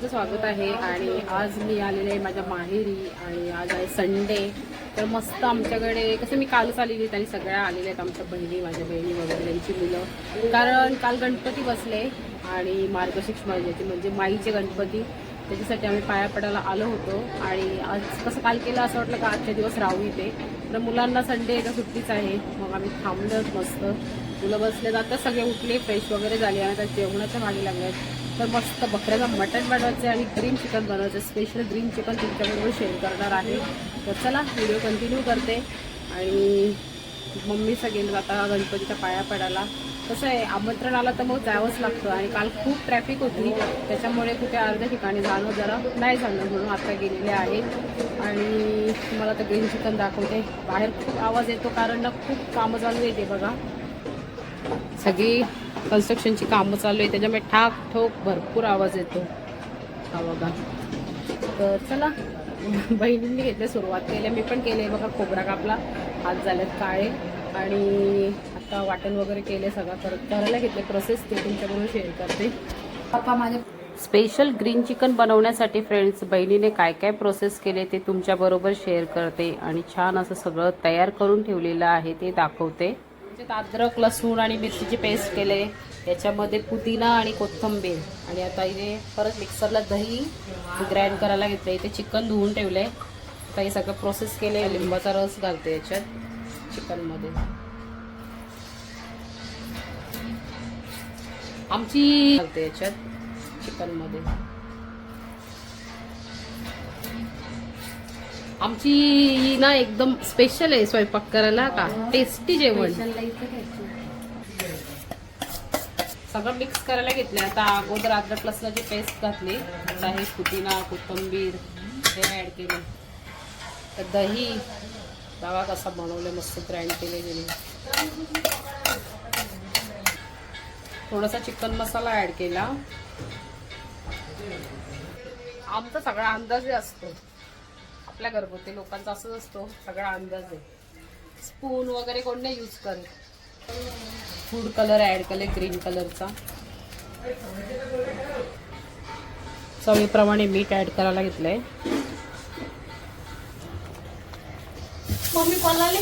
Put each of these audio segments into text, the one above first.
सगळ्यांचं स्वागत आहे. आणि आज मी आलेले आहे माझ्या माहेरी आणि आज आहे संडे. तर मस्त आमच्याकडे कसं मी कालच आलेली आहेत आणि सगळ्या आलेल्या आहेत आमच्या बहिणी माझ्या बहिणी वगैरे त्यांची मुलं. कारण काल गणपती बसले आणि मार्गशीर्ष महिन्याचे म्हणजे माईचे गणपती. त्याच्यासाठी आम्ही पाया पडायला आलो होतो. आणि आज कसं काल केलं असं वाटलं का आजच्या दिवस राहू इथे. तर मुलांना संडे एका सुट्टीच आहे. मग आम्ही थांबलोच मस्त. मुलं बसले जातात सगळे उठले फ्रेश वगैरे झाले आणि त्या जेवणाच्या मागे लागले तर मस्त बकऱ्याचं मटण बनवायचं आहे आणि ग्रीन चिकन बनवायचं स्पेशल ग्रीन चिकन तुमच्याबरोबर शेअर करणार आहे. तर चला व्हिडिओ कंटिन्यू करते. आणि मम्मीचा गेलो आता गणपतीच्या पाया पडायला. कसं आहे आमंत्रण आलं तर मग जावंच लागतं. आणि काल खूप ट्रॅफिक होती. त्याच्यामुळे कुठे अर्ध्या ठिकाणी जाणं जरा नाही झालं म्हणून आता गेलेले आहे. आणि तुम्हाला तर ग्रीन चिकन दाखवते. बाहेर खूप आवाज येतो कारण ना खूप कामं चालू येते बघा. सगळी कन्स्ट्रक्शनची कामं चालू आहे त्याच्यामुळे ठाक ठोक भरपूर आवाज येतो. हा बघा. तर चला बहिणींनी घेतलं सुरुवात केली मी पण केले. बघा खोबरा कापला हात झाल्यात काळे. आणि आता वाटण वगैरे केले सगळं करत करायला घेतले प्रोसेस ते तुमच्याबरोबर शेअर करते. पप्पा माझे स्पेशल ग्रीन चिकन बनवण्यासाठी फ्रेंड्स बहिणीने काय काय प्रोसेस केले ते तुमच्याबरोबर शेअर करते. आणि छान असं सगळं तयार करून ठेवलेलं आहे ते दाखवते. त्याच्यात अद्रक लसूण आणि मिरचीची पेस्ट केले. याच्यामध्ये पुदिना आणि कोथिंबीर. आणि आता इथे परत मिक्सरला दही ग्राइंड करायला घेतलं इथे चिकन धुवून ठेवले आता हे सगळं प्रोसेस केले लिंबाचा रस घालते याच्यात चिकनमध्ये. आमची घालते याच्यात चिकनमध्ये. आमची ही ना एकदम स्पेशल आहे स्वयंपाक करायला का? टेस्टी जेवण. सगळं मिक्स करायला घेतलं आता अगोदर अद्रक लसणाची पेस्ट घातली. आता हे पुदिना कोथंबीर हे ऍड केले. तर दही. रवा कसा बनवले मस्त ग्राइंड केले गेले थोडासा चिकन मसाला ऍड केला. आमचा सगळा अंदाजे असतो. आपल्या घरगुती लोकांचा असंच असतो सगळा अंदाज आहे. स्पून वगैरे कोण नाही यूज करत. फूड कलर ऍड केले ग्रीन कलरचा चवीप्रमाणे मीठ ऍड करायला घेतलंय. मम्मी कोणाले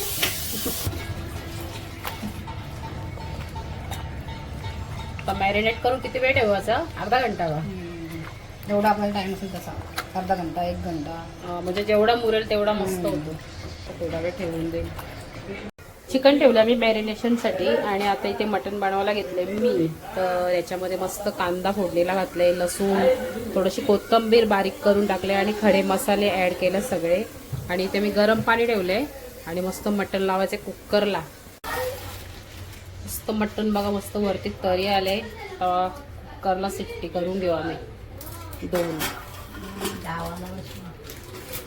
मॅरिनेट करून किती वेळ ठेवायचा? अर्धा घंटा का? जेवढा आपल्याला टाइम असेल तसा. अर्धा घंटा एक घंटा. म्हणजे जेवढा मुरेल तेवढा मस्त होतो. थोडा वेळ ठेवून देईल चिकन ठेवलं मी मॅरिनेशनसाठी आणि आता इथे मटण बनवायला घेतलंय मी. तर याच्यामध्ये मस्त कांदा फोडलेला घातलाय लसूण थोडीशी कोथिंबीर बारीक करून टाकले आणि खडे मसाले ऍड केले सगळे. आणि इथे मी गरम पाणी ठेवलंय आणि मस्त मटण लावायचे कुकरला. मस्त मटण बघा मस्त वरती तरी आले कुकरला सिट्टी करून घेऊ आम्ही. दोन.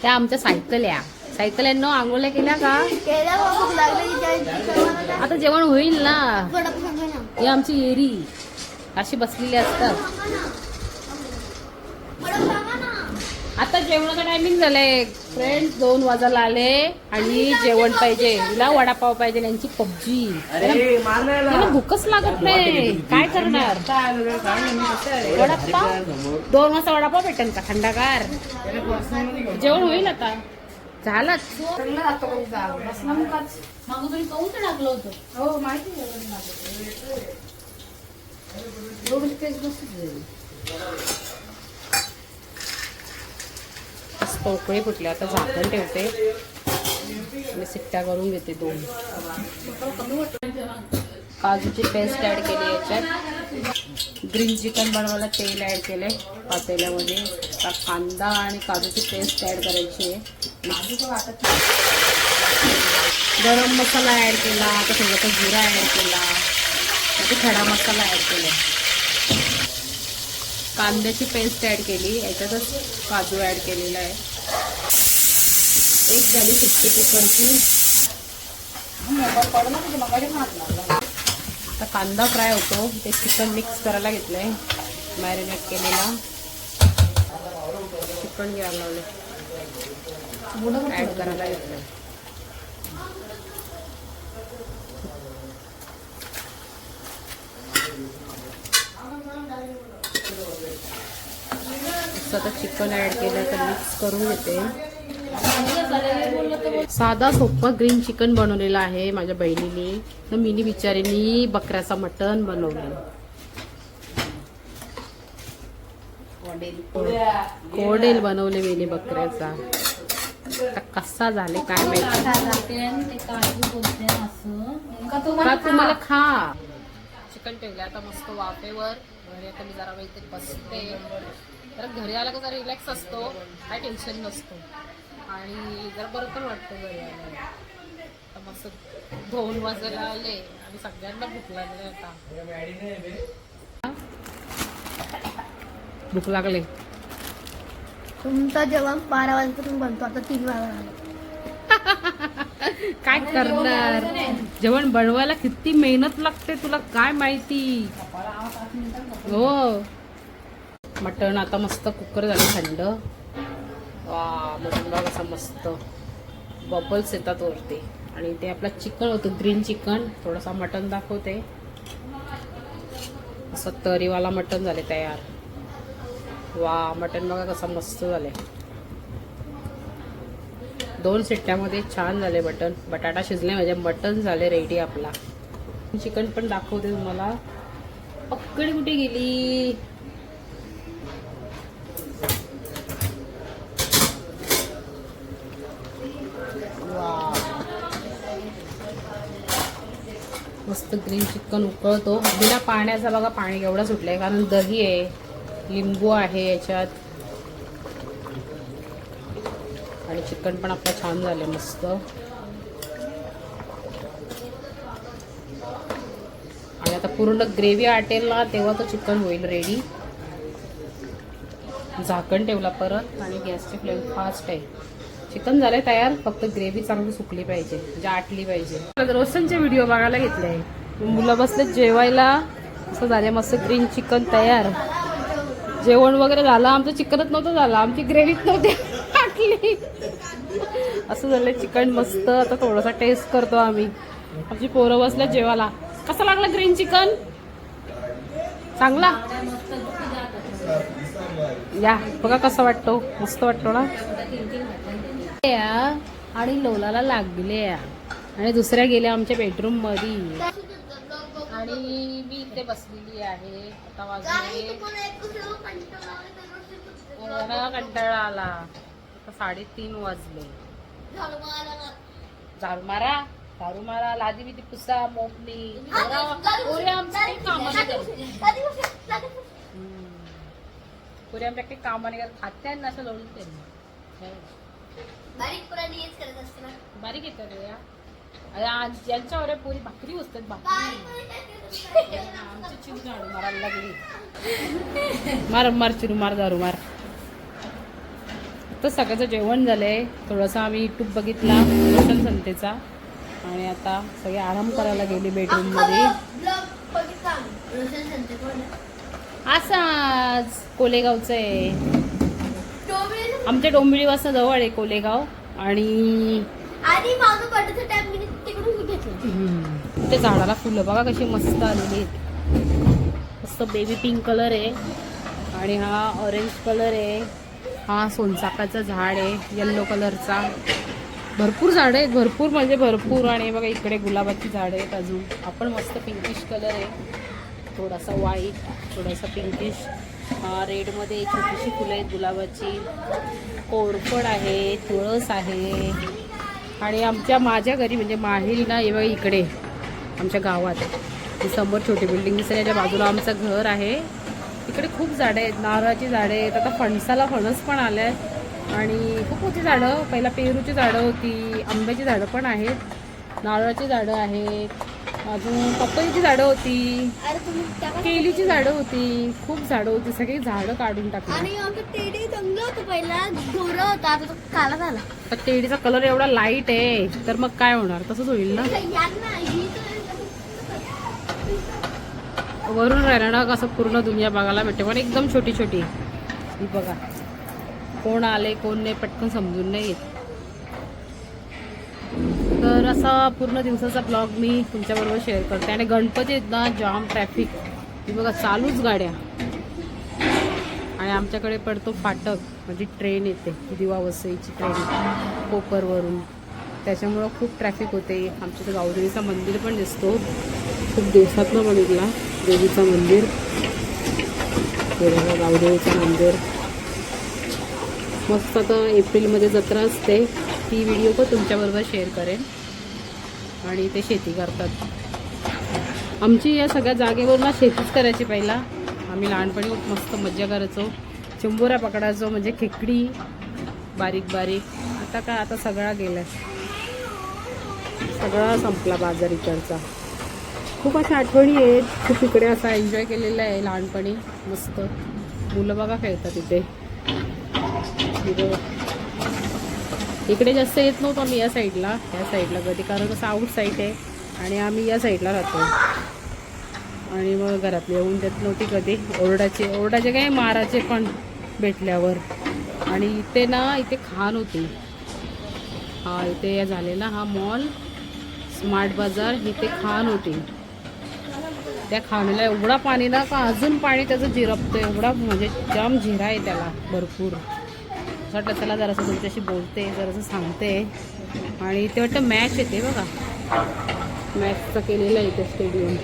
त्या आमच्या सायकल या सायकल यांना आंघोळ्या केल्या का? आता जेवण होईल ना. ही आमची एरी. अशी बसलेली असतात आता जेवणाचा टायमिंग झालंय. फ्रेंड्स दोन वाजायला आले आणि जेवण पाहिजे. हिला वडापाव पाहिजे यांची पबजी. तिला भूकच लागत नाही. काय करणार? वडापाव? दोन वाजता वडापाव भेटेल का? थंडागार. जेवण होईल आता. झालं चांगलं जातो कधी जावं. बसला मुकाच. मग तुम्ही काऊन तर टाकलं होतं. हो माहिती आहे एवढं एवढी स्पेस बसली मस्त उकळी आता झाकण ठेवते. आणि सिट्ट्या करून घेते दोन. काजूची पेस्ट ॲड केली याच्यात. ग्रीन चिकन बनवायला तेल ॲड केले पातेल्यामध्ये. आता कांदा आणि काजूची पेस्ट ॲड करायची आहे. गरम मसाला ॲड केला आता थोडासा जिरा ॲड केला खडा मसाला ॲड केला. कांद्याची पेस्ट ॲड केली याच्यातच काजू ॲड केलेला आहे. एक झाली सुट्टी कुकरची आता कांदा फ्राय होतो ते चिकन मिक्स करायला घेतलंय. मॅरिनेट केलेला. चिकन घ्यायला लावलं ॲड करायला घेतलंय. थोडंसं आता चिकन ॲड केलं तर मिक्स करून घेते. साधा सोपं ग्रीन चिकन बनवलेलं आहे माझ्या बहिणीने. तर मिनी बिचारीनी बकऱ्याचा मटण बनवलं. कोडेल बनवले मिनी बकऱ्याचा. आता कसा झाले काय माहिती? का तुम्हाला खा. चिकन ठेवलं आता मस्त वाफेवर. घरी आता मी जरा वेळ बसते. तर घरी आला कसा रिलॅक्स असतो काय टेन्शन नसतो. आणि जरा बरं पण वाटतं घरी आता मस्त दोन वाजायला आले आणि सगळ्यांना भूक लागली आता. भूक लागले. तुमचा जेवण बारा वाजेपासून बनतो आता तीन वाजता काय करणार? जेवण बनवायला किती मेहनत लागते तुला काय माहिती? हो. मटण आता मस्त कुकर झालं थंड. वा मटण बघ असा मस्त. बबल्स येतात वरती. आणि ते आपलं चिकन होतं ग्रीन चिकन थोडासा मटण दाखवते. असं तरीवाला मटण झाले तयार. वा मटण बघा कसं मस्त झाले. दोन सिट्ट्यामध्ये छान झाले मटण. बटाटा शिजले म्हणजे मटण झाले रेडी आपला. चिकन पण दाखवते तुम्हाला. पक्कडी कुठे गेली वा. क्रीम चिकन उकळतो. बिना पाण्याचा बघा पाणी एवढं सुटलंय कारण दही आहे लिंबू आहे याच्यात. आणि चिकन पण आपलं छान झालं मस्त. आणि आता पूर्ण ग्रेव्ही आटेल ना तेव्हा तो चिकन होईल रेडी झाकण ठेवला परत आणि गॅसची फ्लेम फास्ट आहे. चिकन झालंय तयार फक्त ग्रेव्ही चांगली सुकली पाहिजे म्हणजे आटली पाहिजे. रोसनचे व्हिडिओ बघायला घेतले मुलं बसले जेवायला. असं झाले मस्त ग्रीन चिकन तयार. जेवण वगैरे झालं. आमचं चिकनच नव्हतं झालं. आमची ग्रेव्हीच नव्हती टाकली असं झालं चिकन मस्त. आता थोडासा टेस्ट करतो आम्ही. आमची पोरं बसल्या जेवायला. कसं लागलं ग्रीन चिकन चांगला? या बघा कसं वाटतो. मस्त वाटतो ना? या आणि लोलाला लागले या आणि दुसऱ्या गेल्या आमच्या बेडरूममध्ये आणि मी इथे बसलेली आहे. आता वाजले. एवढा कंटाळा आला? आता साडेतीन वाजले. झाडू मारा झाडू मारा लादी बिदी पुसा मोपणी पोरं- आमच्या काही कामाने करत ना असं लोळून त्यांनी बारीक पुराणी हेच करत असते ना. बारीक येतात या. यांच्यावर पोरी भाकरी बसतात भाकरी. मार मार चिरू मार दारू मार. तर सकाळचं जेवण झालंय. थोडंसं आम्ही युट्यूब बघितला रोशन संतेचा आणि आता सगळे आराम करायला गेले बेडरूममध्ये ब्लॉग बघितला रोशन संते कोण असाच कोलेगावचं आहे. आमच्या डोंबिवलीपासून जवळ आहे कोलेगाव. आणि ते झाडाला फुलं. बघा कशी मस्त आलेली आहेत. मस्त बेबी पिंक कलर आहे. आणि हा ऑरेंज कलर आहे. हा सोनचाकाचं झाड आहे येल्लो कलरचा भरपूर झाडं आहेत. भरपूर म्हणजे भरपूर. आणि बघा इकडे गुलाबाची झाडं आहेत अजून. आपण मस्त पिंकिश कलर आहे. थोडासा व्हाईट थोडासा पिंकिश रेडमध्ये छोटीशी फुलं आहेत गुलाबाची. कोरफड आहे तुळस आहे. आणि आमच्या माझ्या घरी म्हणजे माहेरी ना हे बघा इकडे. आमच्या गावात. समोर छोटी बिल्डिंग दिसते. याच्या बाजूला आमचं घर आहे. इकडे खूप झाडं आहेत. नारळाची झाडं आहेत. आता फणसाला फणस पण आलं आहे आणि खूप होती झाडं. पहिला पेरूची झाडं होती. आंब्याची झाडं पण आहेत. नारळाची झाडं आहेत. अजून पपईची झाडं होती. केलीची झाडं होती. खूप झाडं होती. सगळी झाडं काढून टाकली. आणि टेडी होतं पहिला. गोरं होता. आता तो काला झाला. तर केळीचा कलर एवढा लाइट आहे. तर मग काय होणार? तसंच होईल ना यांना ही तर वरून राहिला ना कसं पूर्ण दुनिया बघायला भेटते. पण एकदम छोटी छोटी. ही बघा. कोण आले कोण नाही पटकन समजून नाही येत. तर असा पूर्ण दिवसाचा ब्लॉग मी तुमच्याबरोबर शेअर करते. आणि गणपती एकदा जाम ट्रॅफिक ही बघा चालूच गाड्या. आणि आमच्याकडे पडतो फाटक. म्हणजे ट्रेन येते. दिवा वसईची ट्रेन कोपरवरून. त्याच्यामुळं खूप ट्रॅफिक होते. आमच्या इथं गावदेवीचं मंदिर पण दिसतो. खूप दिवसातनं बघितला देवीचं मंदिर. गावदेवीचं मंदिर. मस्त आता एप्रिलमध्ये जत्रा असते. ती व्हिडिओ पण तुमच्याबरोबर शेअर करेन. आणि ते शेती करतात. आमची या सगळ्या जागेवर ना शेतीच करायची पहिला. आम्ही लहानपणी मस्त मज्जा करायचो. चिंबोरा पकडायचो म्हणजे खेकडी. बारीक बारीक. आता काय आता सगळा गेलाय. सगळा संपला बाजार इकडचा. खूप अशा आठवणी आहेत खूप इकडे असा एन्जॉय केलेला आहे लहानपणी मस्त. मुलं बघा खेळतात इथे. इकडे जास्त येत नव्हतो आम्ही या साईडला या साईडला कधी कारण कसं आउट साईड आहे आणि आम्ही या साईडला राहतो. आणि मग घरातले येऊन देत नव्हती कधी. ओरडाचे ओरडाचे काय माराचे पण भेटल्यावर. आणि इथे ना इथे खान होती. हा इथे या झालेला हा मॉल स्मार्ट बाजार इथे खान होती. त्या खाणीला एवढा पाणी ना का अजून पाणी त्याचं झिरपतं एवढा म्हणजे जाम झिरा आहे त्याला भरपूर. असं वाटतं त्याला जरासं तुमच्याशी बोलते जरासं सांगते. आणि इथे वाटतं मॅच येते बघा. मॅचचं केलेलं आहे इथे स्टेडियम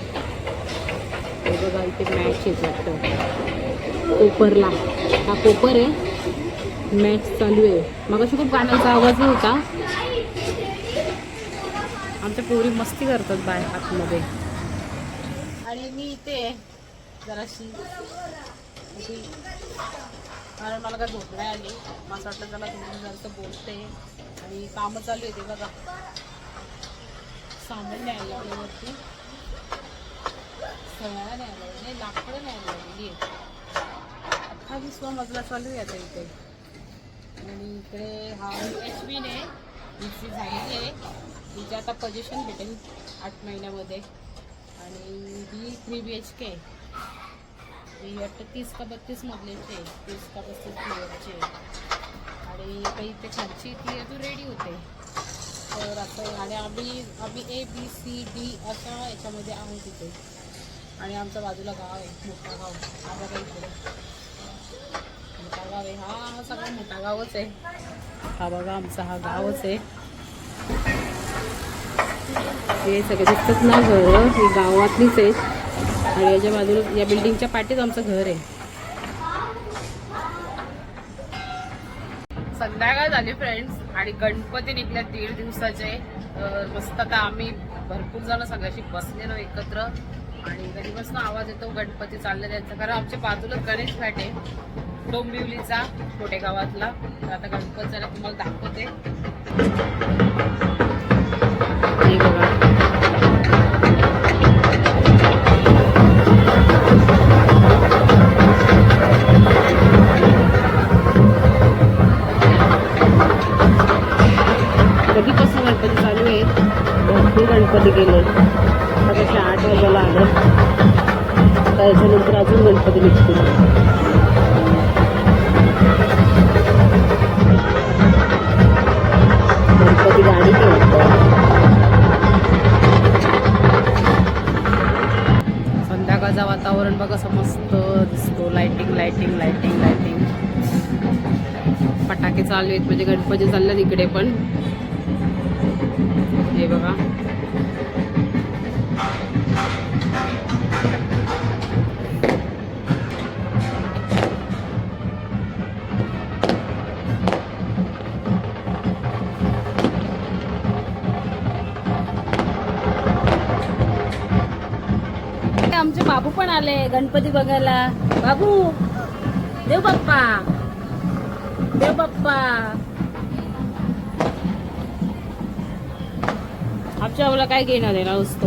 ते बघा इथे मॅच येत वाटतं. कोपरला. हा कोपर आहे. मॅच चालू आहे. मग अशी खूप गाण्याचा आवाज होता आमच्या पोरी मस्ती करतात बाय आतमध्ये. आणि मी इथे जराशी. अशी. कारण मला काय झोप नाही आली. मला वाटलं त्याला तुम्ही जरासं बोलते. आणि कामं चालू आहे ते बघा. सामान न्यायला लावल्यावरती सगळ्या न्यायला लावली नाही लाकडं न्यायला लावलेली आहे अठ्ठावीसवा मजला चालू आहे आता इथे. आणि इकडे हा एच आहे हिची झालेली आहे. हिची आता पोझिशन भेटेल आठ महिन्यामध्ये. आणि ही थ्री बी एच के ही वाटतं तीस का बत्तीस मधल्याची तीस का बत्तीस फ्लोअरची आणि काही ते खालची ती अजून रेडी होते. तर असं आणि आम्ही आम्ही ए बी सी डी अशा याच्यामध्ये आहोत तिथे आणि आमच्या बाजूला गाव आहे मोठा गाव. हा बघा इकडे. मोठा गाव आहे. हा हा सगळा मोठा गावच आहे. हा बघा आमचा हा गावच आहे. हे सगळे दिसतात ना घर ही गावातलीच आहेत. आणि याच्या बाजूला या बिल्डिंगच्या पाठीच आमचं घर आहे. संध्याकाळ झाली फ्रेंड्स आणि गणपती निघल्या दीड दिवसाचे. मस्त आता आम्ही भरपूर जण सगळ्याशी बसलेलो एकत्र. आणि घरीपासून आवाज येतो गणपती चालले त्यांचा कारण आमच्या बाजूलाच गणेश घाट आहे. डोंबिवलीचा मोठे गावातला. तर आता गणपती झाला तुम्हाला दाखवते. बघा मस्त दिसतो. लाइटिंग लाइटिंग लाइटिंग लाइटिंग फटाके चालू आहेत म्हणजे गणपती चालले इकडे पण. हे बघा. आले गणपती बघायला. बाबू देव बाप्पा देव बाप्पा. आमच्या आम्हाला काय घेणार आहे असतो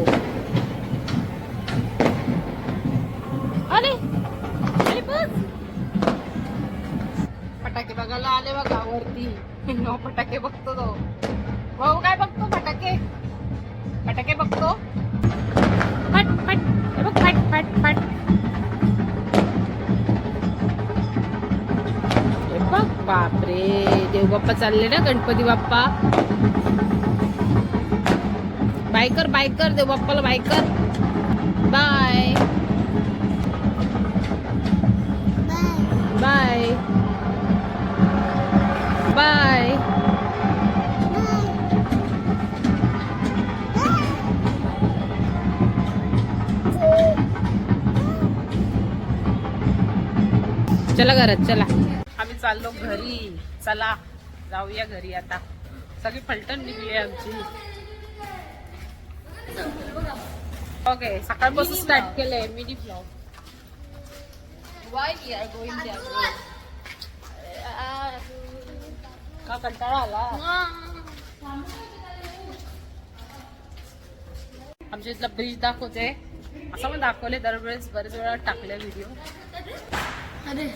अरे अरे बस. फटाके बघायला आले बघा वरती. फटाके बघतो तो. भाऊ काय बघतो हे देवबाप्पा चालले ना गणपती बाप्पा. बायकर बायकर देवबाप्पाला बायकर. बाय. बाय. बाय. चला घरात चला. आम्ही चाललो घरी. चला जाऊया घरी आता सगळी फलटण निघली आमची ओके सकाळपासून स्टार्ट केलंय mini blog why we are going का कंटाळा आला आमच्या इथला ब्रिज दाखवते असं पण दाखवले दरवेळेस बरेच वेळा टाकले व्हिडिओ अरे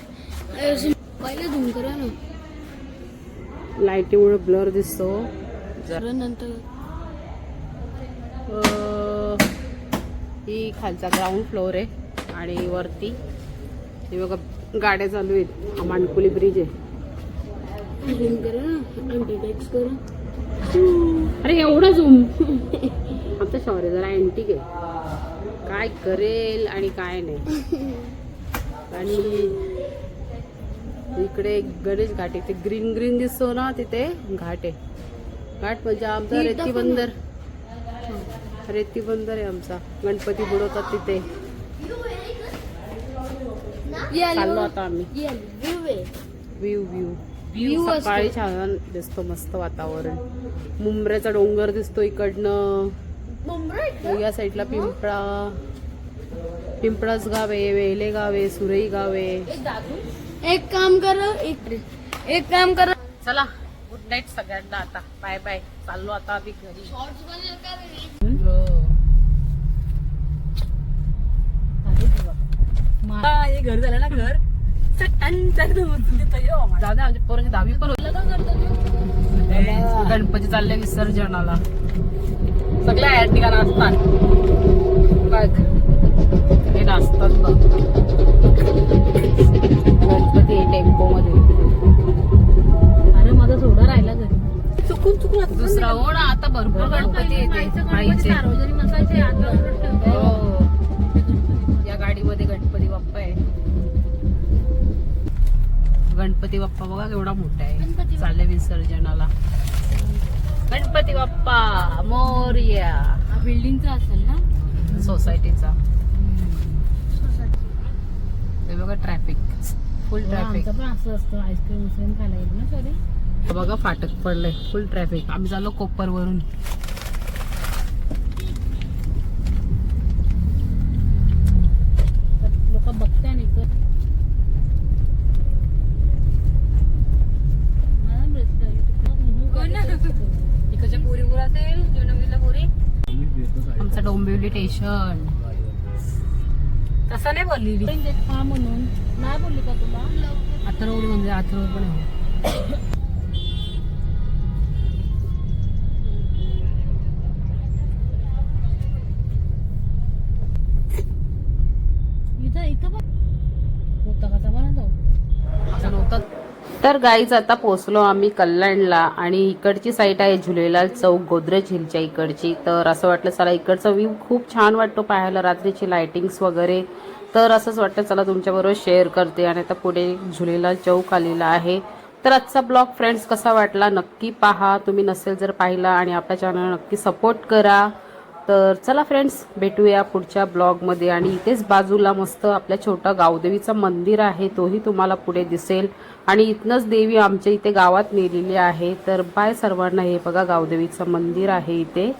पहिले धुम करा ना लाईटीमुळे ब्लर दिसतो. नंतर ही खालचा ग्राउंड फ्लोअर आहे आणि वरती. हे बघा गाड्या चालू आहेत. हा मानकुली ब्रिज आहे. अरे एवढा झूम आमचा शौर्य जरा अँटिक आहे. काय करेल आणि काय नाही. आणि इकडे गणेश घाट आहे. ते ग्रीन ग्रीन दिसतो ना तिथे घाट आहे. घाट म्हणजे आमचा रेती. बंदर. रेती बंदर आहे आमचा. गणपती बुडवतात तिथे. चाललो आता आम्ही. View view view. सकाळी छान दिसतो मस्त वातावरण. मुंबऱ्याचा डोंगर दिसतो इकडनं. या साईडला पिंपळा. पिंपळाच गाव आहे वेले गाव आहे सुरई गाव आहे. एक काम करा एक एक काम करा. चला गुड नाईट सगळ्यांना आता. बाय बाय चाललो आता आम्ही घरी. घर झालं ना घर? आमच्या पोरांची दहावी पण होती. गणपती चालले विसर्जनाला. सगळ्या आहेत ठिकाणी असतात. बघ. हे नाचतात बघ. गणपती टेम्पो मध्ये अरे माझा सोडा राहिला घरी. चुकून चुकून दुसरा हो ना आता भरपूर गणपती येते सार्वजनिक नसायचे हो. या गाडीमध्ये गणपती बाप्पा आहे. गणपती बाप्पा बघा केवढा मोठा आहे. चालले विसर्जनाला. गणपती बाप्पा मोरया. हा बिल्डिंगचा असेल ना? सोसायटीचा. हे बघा ट्रॅफिक. फुल ट्रॅफिक आमचं पण असं असतं आईस्क्रीम खायला ना सॉरी बघा फाटक पडलंय. फुल ट्रॅफिक आम्ही चाललो कोपर वरून लोक बघताय नाही तर इकडच्या पुरी पुर असेल डोंबिवलीला पुरी? आमचं डोंबिवली स्टेशन तसं नाही बोलली हा म्हणून. नाही बोलली का तुला? अथरवडी म्हणजे पण आहे. तर गाईच आता पोचलो आम्ही कल्याणला आणि इकडची साईट आहे झुलेलाल चौक गोदरेज हिलच्या इकडची. तर असं वाटलं चला इकडचा व्ह्यू खूप छान वाटतो पाहायला. रात्रीची लाइटिंग्स वगैरे तर असंच वाटतं चला तुमच्याबरोबर शेअर करते. आणि आता पुढे झुलेला चौक आलेला आहे. तर आजचा ब्लॉग फ्रेंड्स कसा वाटला नक्की पहा. तुम्ही नसेल जर पाहिला आणि आपल्या चॅनल नक्की सपोर्ट करा. तर चला फ्रेंड्स भेटूया पुढच्या ब्लॉगमध्ये आणि इथेच बाजूला मस्त आपल्या छोटा गावदेवीचं मंदिर आहे तोही तुम्हाला पुढे दिसेल. आणि इथनंच देवी आमच्या इथे गावात नेलेली आहे. तर बाय सर्वांना हे बघा गावदेवीचं मंदिर आहे इथे.